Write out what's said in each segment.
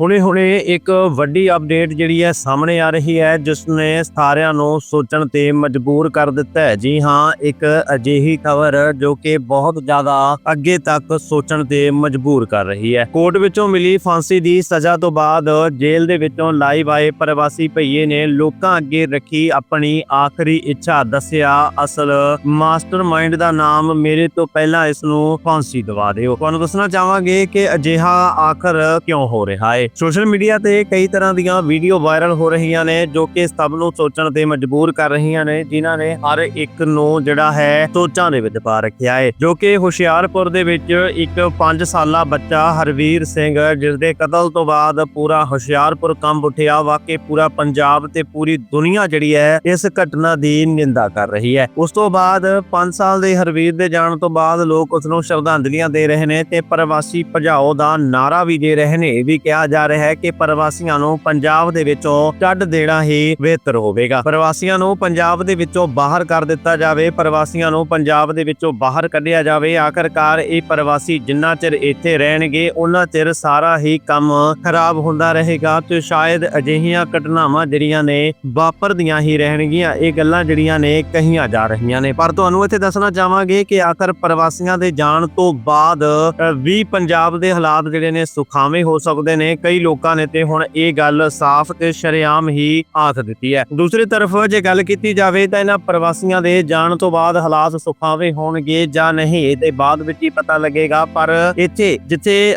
ਹੁਣੇ-ਹੁਣੇ ਇੱਕ ਵੱਡੀ ਅਪਡੇਟ ਜਿਹੜੀ ਹੈ ਸਾਹਮਣੇ ਆ ਰਹੀ ਹੈ ਜਿਸ ਨੇ ਸਾਰਿਆਂ ਨੂੰ ਸੋਚਣ ਤੇ ਮਜਬੂਰ ਕਰ ਦਿੱਤਾ ਹੈ। ਜੀ ਹਾਂ, ਇੱਕ ਅਜਿਹੀ ਖਬਰ ਜੋ ਕਿ ਬਹੁਤ ਜ਼ਿਆਦਾ ਅੱਗੇ ਤੱਕ ਸੋਚਣ ਤੇ ਮਜਬੂਰ ਕਰ ਰਹੀ ਹੈ। ਕੋਰਟ ਵਿੱਚੋਂ ਮਿਲੀ ਫਾਂਸੀ ਦੀ ਸਜ਼ਾ ਤੋਂ ਬਾਅਦ ਜੇਲ੍ਹ ਦੇ ਵਿੱਚੋਂ ਲਾਈਵ ਆਏ ਪ੍ਰਵਾਸੀ ਭਈਏ ਨੇ ਲੋਕਾਂ ਅੱਗੇ ਰੱਖੀ ਆਪਣੀ ਆਖਰੀ ਇੱਛਾ ਦੱਸਿਆ, ਅਸਲ ਮਾਸਟਰਮਾਈਂਡ ਦਾ ਨਾਮ ਮੇਰੇ ਤੋਂ ਪਹਿਲਾਂ ਇਸ ਨੂੰ ਫਾਂਸੀ ਦਵਾ ਦਿਓ। ਤੁਹਾਨੂੰ ਦੱਸਣਾ ਚਾਹਾਂਗੇ ਕਿ ਅਜਿਹਾ ਆਖਰ ਕਿਉਂ ਹੋ ਰਿਹਾ ਹੈ। ਸੋਸ਼ਲ ਮੀਡੀਆ ਤੇ ਕਈ ਤਰ੍ਹਾਂ ਦੀਆਂ ਵੀਡੀਓ ਵਾਇਰਲ ਹੋ ਰਹੀਆਂ ਨੇ, ਜੋ ਕਿ ਸਭ ਨੂੰ ਸੋਚਣ ਤੇ ਮਜਬੂਰ ਕਰ ਰਹੀਆਂ ਨੇ, ਜਿਨ੍ਹਾਂ ਨੇ ਹਰ ਇੱਕ ਨੂੰ ਜਿਹੜਾ ਹੈ ਸੋਚਾਂ ਦੇ ਵਿੱਚ ਪਾ ਰੱਖਿਆ ਹੈ। ਜੋ ਕਿ ਹੁਸ਼ਿਆਰਪੁਰ ਦੇ ਵਿੱਚ ਇੱਕ 5 ਸਾਲਾ ਬੱਚਾ ਹਰਵੀਰ ਸਿੰਘ ਜਿਸ ਦੇ ਕਤਲ ਤੋਂ ਬਾਅਦ ਪੂਰਾ ਹੁਸ਼ਿਆਰਪੁਰ ਕੰਬ ਉੱਠਿਆ, ਵਾਕਈ ਪੂਰਾ ਪੰਜਾਬ ਤੇ ਪੂਰੀ ਦੁਨੀਆ ਜਿਹੜੀ ਹੈ ਇਸ ਘਟਨਾ ਦੀ ਨਿੰਦਾ ਕਰ ਰਹੀ ਹੈ। ਉਸ ਤੋਂ ਬਾਅਦ 5 ਸਾਲ ਦੇ ਹਰਵੀਰ ਦੇ ਜਾਣ ਤੋਂ ਬਾਅਦ ਲੋਕ ਉਸ ਨੂੰ ਸ਼ਰਧਾਂਜਲੀਆਂ ਦੇ ਰਹੇ ਨੇ ਤੇ ਪ੍ਰਵਾਸੀ ਭਜਾਓ ਦਾ ਨਾਰਾ ਵੀ ਦੇ ਰਹੇ ਨੇ। ਇਹ ਵੀ ਕਿਹਾ ਜਾ ਰਿਹਾ ਹੈ ਕਿ ਪ੍ਰਵਾਸੀਆਂ ਨੂੰ ਪੰਜਾਬ ਦੇ ਵਿੱਚੋਂ ਕੱਢ ਦੇਣਾ ਹੀ ਬਿਹਤਰ ਹੋਵੇਗਾ। ਪ੍ਰਵਾਸੀਆਂ ਨੂੰ ਪੰਜਾਬ ਦੇ ਵਿੱਚੋਂ ਬਾਹਰ ਕਰ ਦਿੱਤਾ ਜਾਵੇ, ਪ੍ਰਵਾਸੀਆਂ ਨੂੰ ਪੰਜਾਬ ਦੇ ਵਿੱਚੋਂ ਬਾਹਰ ਕੱਢਿਆ ਜਾਵੇ। ਆਖਰਕਾਰ ਇਹ ਪ੍ਰਵਾਸੀ ਜਿੰਨਾ ਚਿਰ ਇੱਥੇ ਰਹਿਣਗੇ ਉਹਨਾਂ ਚਿਰ ਸਾਰਾ ਹੀ ਕੰਮ ਖਰਾਬ ਹੁੰਦਾ ਰਹੇਗਾ ਤੇ ਸ਼ਾਇਦ ਅਜਿਹੀਆਂ ਘਟਨਾਵਾਂ ਜਿਹੜੀਆਂ ਨੇ ਵਾਪਰਦੀਆਂ ਹੀ ਰਹਿਣਗੀਆਂ। ਇਹ ਗੱਲਾਂ ਜਿਹੜੀਆਂ ਨੇ ਕਹੀਆਂ ਜਾ ਰਹੀਆਂ ਨੇ। ਪਰ ਤੁਹਾਨੂੰ ਇੱਥੇ ਦੱਸਣਾ ਚਾਹਾਂਗੇ ਕਿ ਆਖਰ ਪ੍ਰਵਾਸੀਆਂ ਦੇ ਜਾਣ ਤੋਂ ਬਾਅਦ ਵੀ ਪੰਜਾਬ ਦੇ ਹਾਲਾਤ ਜਿਹੜੇ ਨੇ ਸੁਖਾਵੇਂ ਹੋ ਸਕਦੇ ਨੇ ਕਈ ਲੋਕਾਂ ਨੇ ਤੇ ਹੁਣ ਇਹ ਗੱਲ ਸਾਫ਼ ਤੇ ਸ਼ਰੇਆਮ ਹੀ ਆਖ ਦਿੱਤੀ ਹੈ। ਦੂਸਰੀ ਤਰਫ ਜੇ ਗੱਲ ਕੀਤੀ ਜਾਵੇ ਤਾਂ ਇਹਨਾਂ ਪ੍ਰਵਾਸੀਆਂ ਦੇ ਜਾਣ ਤੋਂ ਬਾਅਦ ਹਾਲਾਤ ਸੁਖਾਵੇਂ ਹੋਣਗੇ ਜਾਂ ਨਹੀਂ, ਇਹ ਤੇ ਬਾਅਦ ਵਿੱਚ ਹੀ ਪਤਾ ਲੱਗੇਗਾ। ਪਰ ਇੱਥੇ ਜਿੱਥੇ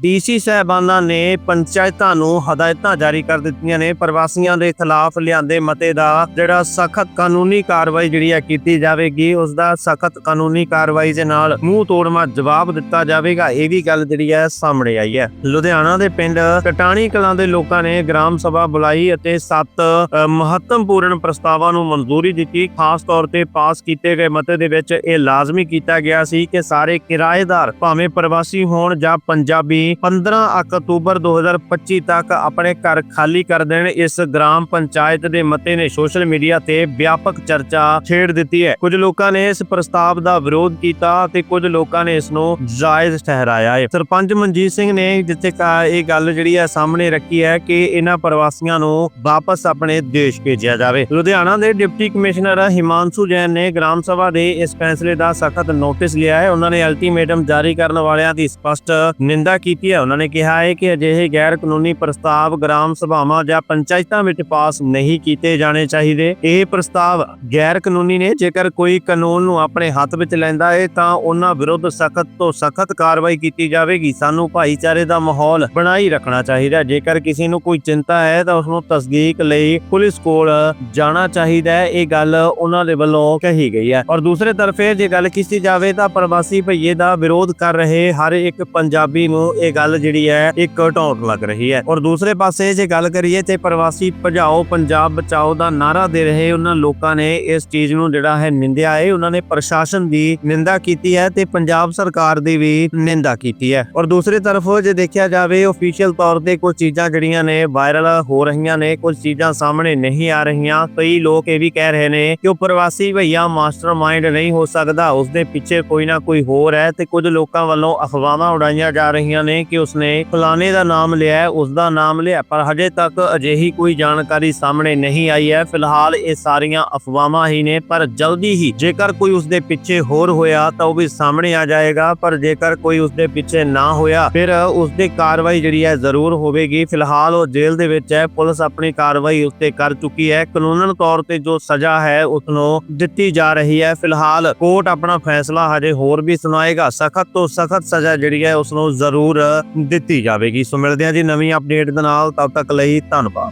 ਡੀਸੀ ਸਾਹਿਬਾਨਾਂ ਨੇ ਪੰਚਾਇਤਾਂ ਨੂੰ ਹਦਾਇਤਾਂ ਜਾਰੀ ਕਰ ਦਿੱਤੀਆਂ ਨੇ, ਪ੍ਰਵਾਸੀਆਂ ਦੇ ਖਿਲਾਫ ਲਿਆਂਦੇ ਮਤੇ ਦਾ ਜਿਹੜਾ ਸਖਤ ਕਾਨੂੰਨੀ ਕਾਰਵਾਈ ਜਿਹੜੀ ਹੈ ਕੀਤੀ ਜਾਵੇਗੀ ਉਸ ਦਾ ਸਖਤ ਕਾਨੂੰਨੀ ਕਾਰਵਾਈ ਦੇ ਨਾਲ ਮੂੰਹ ਤੋੜਮਾ ਜਵਾਬ ਦਿੱਤਾ ਜਾਵੇਗਾ, ਇਹ ਵੀ ਗੱਲ ਜਿਹੜੀ ਹੈ ਸਾਹਮਣੇ ਆਈ ਹੈ। ਲੁਧਿਆਣਾ ਦੇ ਪਿੰਡ ਕਟਾਣੀ ਕਲਾਂ ਦੇ ਲੋਕਾਂ ਨੇ ਗ੍ਰਾਮ ਸਭਾ ਬੁਲਾਈ ਅਤੇ ਸੱਤ ਮਹੱਤਵਪੂਰਨ ਪ੍ਰਸਤਾਵਾਂ ਨੂੰ ਮਨਜ਼ੂਰੀ ਦਿੱਤੀ। ਖਾਸ ਤੌਰ ਤੇ ਪਾਸ ਕੀਤੇ ਗਏ ਮਤੇ ਦੇ ਵਿੱਚ ਇਹ ਲਾਜ਼ਮੀ ਕੀਤਾ ਗਿਆ ਸੀ ਕਿ ਸਾਰੇ ਕਿਰਾਏਦਾਰ ਭਾਵੇਂ ਪ੍ਰਵਾਸੀ ਹੋਣ ਜਾਂ ਪੰਜਾਬੀ 15 ਅਕਤੂਬਰ 2025 ਤੱਕ ਆਪਣੇ ਘਰ ਖਾਲੀ ਕਰ ਦੇਣ, ਇਸ ਗ੍ਰਾਮ ਪੰਚਾਇਤ ਦੇ ਮਤੇ ਨੇ ਸੋਸ਼ਲ ਮੀਡੀਆ ਤੇ ਵਿਆਪਕ ਚਰਚਾ ਛੇੜ ਦਿੱਤੀ ਹੈ। ਕੁਝ ਲੋਕਾਂ ਨੇ ਇਸ ਪ੍ਰਸਤਾਵ ਦਾ ਵਿਰੋਧ ਕੀਤਾ ਤੇ ਕੁਝ ਲੋਕਾਂ ਨੇ ਇਸ ਨੂੰ ਜਾਇਜ਼ ਠਹਿਰਾਇਆ ਹੈ। ਸਰਪੰਚ ਮਨਜੀਤ ਸਿੰਘ ਨੇ ਜਿੱਥੇ ਇਹ ਗੱਲ ਜਿਹੜੀ ਹੈ ਸਾਹਮਣੇ ਰੱਖੀ ਹੈ ਕਿ ਇਹਨਾਂ ਪ੍ਰਵਾਸੀਆਂ ਨੂੰ ਵਾਪਸ ਆਪਣੇ ਦੇਸ਼ ਭੇਜਿਆ ਜਾਵੇ। ਲੁਧਿਆਣਾ ਦੇ ਡਿਪਟੀ ਕਮਿਸ਼ਨਰ ਹਿਮਾਂਸ਼ੂ ਜੈਨ ਨੇ ਗ੍ਰਾਮ ਸਭਾ ਦੇ ਇਸ ਫੈਸਲੇ ਦਾ ਸਖਤ ਨੋਟਿਸ ਲਿਆ ਹੈ। ਉਹਨਾਂ ਨੇ ਅਲਟੀਮੇਟਮ ਜਾਰੀ ਕਰਨ ਵਾਲਿਆਂ ਦੀ ਸਪਸ਼ਟ ਨਿੰਦਾ ਕੀਤੀ ਹੈ। ਉਹਨਾਂ ਨੇ ਕਿਹਾ ਹੈ ਕਿ ਅਜਿਹੇ ਗੈਰ ਕਾਨੂੰਨੀ ਪ੍ਰਸਤਾਵ ਗ੍ਰਾਮ ਸਭਾਵਾਂ ਜਾਂ ਪੰਚਾਇਤਾਂ ਵਿੱਚ ਪਾਸ ਨਹੀਂ ਕੀਤੇ ਜਾਣੇ ਚਾਹੀਦੇ। ਇਹ ਪ੍ਰਸਤਾਵ ਗੈਰ ਕਾਨੂੰਨੀ ਨੇ। ਜੇਕਰ ਕੋਈ ਕਾਨੂੰਨ ਨੂੰ ਆਪਣੇ ਹੱਥ ਵਿੱਚ ਲੈਂਦਾ ਹੈ, ਤਾਂ ਉਹਨਾਂ ਵਿਰੁੱਧ ਸਖਤ ਤੋਂ ਸਖਤ ਕਾਰਵਾਈ ਕੀਤੀ ਜਾਵੇਗੀ। ਸਾਨੂੰ ਭਾਈਚਾਰੇ ਦਾ ਮਾਹੌਲ ਬਣਾਈ ਰੱਖਣਾ ਚਾਹੀਦਾ ਜੇਕਰ ਕਿਸੇ ਨੂੰ ਕੋਈ ਚਿੰਤਾ ਹੈ ਤਾਂ ਉਸ ਨੂੰ ਤਸਦੀਕ ਲਈ ਪੁਲਿਸ ਕੋਲ ਜਾਣਾ ਚਾਹੀਦਾ ਹੈ। ਇਹ ਗੱਲ ਉਹਨਾਂ ਦੇ ਵੱਲੋਂ ਕਹੀ ਗਈ ਹੈ। ਔਰ ਦੂਸਰੇ ਤਰਫੇ ਜੇ ਗੱਲ ਕੀਤੀ ਜਾਵੇ ਤਾਂ ਪ੍ਰਵਾਸੀ ਭਈਏ ਦਾ ਵਿਰੋਧ ਕਰ ਰਹੇ ਹਰ ਇੱਕ ਪੰਜਾਬੀ ਨੂੰ ਇਹ ਗੱਲ ਜਿਹੜੀ ਹੈ, ਇੱਕ ਢੌਂਟ ਲੱਗ ਰਹੀ ਹੈ। ਔਰ ਦੂਸਰੇ ਪਾਸੇ ਜੇ ਗੱਲ ਕਰੀਏ ਤੇ ਪ੍ਰਵਾਸੀ ਭਜਾਓ ਪੰਜਾਬ ਬਚਾਓ ਦਾ ਨਾਰਾ ਦੇ ਰਹੇ ਉਹਨਾਂ ਲੋਕਾਂ ਨੇ ਇਸ ਚੀਜ਼ ਨੂੰ ਜਿਹੜਾ ਹੈ ਨਿੰਦਿਆ ਹੈ। ਉਹਨਾਂ ਨੇ ਪ੍ਰਸ਼ਾਸਨ ਦੀ ਨਿੰਦਾ ਕੀਤੀ ਹੈ ਤੇ ਪੰਜਾਬ ਸਰਕਾਰ ਦੀ ਵੀ ਨਿੰਦਾ ਕੀਤੀ ਹੈ। ਔਰ ਦੂਸਰੇ ਤਰਫ ਜੇ ਦੇਖਿਆ ਜਾਵੇ ਅਫੀਸ਼ੀਅਲ ਤੌਰ ਤੇ ਕੁਝ ਚੀਜ਼ਾਂ ਜਿਹੜੀਆਂ ਨੇ ਵਾਇਰਲ ਹੋ ਰਹੀਆਂ ਨੇ, ਕੁਝ ਚੀਜ਼ਾਂ ਸਾਹਮਣੇ ਨਹੀਂ ਆ ਰਹੀਆਂ। ਕਈ ਲੋਕ ਇਹ ਵੀ ਕਹਿ ਰਹੇ ਨੇ ਕਿ ਉਹ ਪ੍ਰਵਾਸੀ ਭਈਆ ਮਾਸਟਰਮਾਈਂਡ ਨਹੀਂ ਹੋ ਸਕਦਾ ਉਸ ਦੇ ਪਿੱਛੇ ਕੋਈ ਨਾ ਕੋਈ ਹੋਰ ਹੈ ਤੇ ਕੁਝ ਲੋਕਾਂ ਵੱਲੋਂ ਅਫਵਾਹਾਂ ਉਡਾਈਆਂ ਜਾ ਰਹੀਆਂ ਨੇ ਕਿ ਉਸਨੇ ਫਲਾਣੇ ਦਾ ਨਾਮ ਲਿਆ ਉਸ ਦਾ ਨਾਮ ਲਿਆ ਪਰ ਹਜੇ ਤੱਕ ਅਜਿਹੀ ਕੋਈ ਜਾਣਕਾਰੀ ਸਾਹਮਣੇ ਨਹੀਂ ਆਈ ਹੈ। ਫਿਲਹਾਲ ਇਹ ਸਾਰੀਆਂ ਅਫਵਾਹਾਂ ਹੀ ਨੇ, ਪਰ ਜਲਦੀ ਹੀ ਜੇਕਰ ਕੋਈ ਉਸ ਦੇ ਪਿੱਛੇ ਹੋਰ ਹੋਇਆ ਤਾਂ ਉਹ ਵੀ ਸਾਹਮਣੇ ਆ ਜਾਏਗਾ, ਪਰ ਜੇਕਰ ਕੋਈ ਉਸ ਦੇ ਪਿੱਛੇ ਨਾ ਹੋਇਆ, ਫਿਰ ਉਸ ਦੀ ਕਾਰਵਾਈ ਜਿਹੜੀ ਹੈ ਜ਼ਰੂਰ ਹੋਵੇਗੀ। ਫਿਲਹਾਲ ਉਹ ਜੇਲ੍ਹ ਦੇ ਵਿੱਚ ਹੈ। ਪੁਲਿਸ ਆਪਣੀ ਕਾਰਵਾਈ ਉੱਤੇ ਕਰ ਚੁੱਕੀ ਹੈ। ਕਾਨੂੰਨਨ ਤੌਰ ਤੇ ਜੋ ਸਜ਼ਾ ਹੈ ਉਸ ਨੂੰ ਦਿੱਤੀ ਜਾ ਰਹੀ ਹੈ। ਫਿਲਹਾਲ ਕੋਰਟ ਆਪਣਾ ਫੈਸਲਾ ਹਜੇ ਹੋਰ ਵੀ ਸੁਣਾਏਗਾ। ਸਖਤ ਤੋਂ ਸਖਤ ਸਜ਼ਾ ਜਿਹੜੀ ਹੈ ਉਸ ਨੂੰ ਜ਼ਰੂਰ ਦਿੱਤੀ ਜਾਵੇਗੀ। ਸੋ ਮਿਲਦੇ ਹਾਂ ਜੀ ਨਵੀਂ ਅਪਡੇਟ ਦੇ ਨਾਲ। ਤਦ ਤੱਕ ਲਈ ਧੰਨਵਾਦ।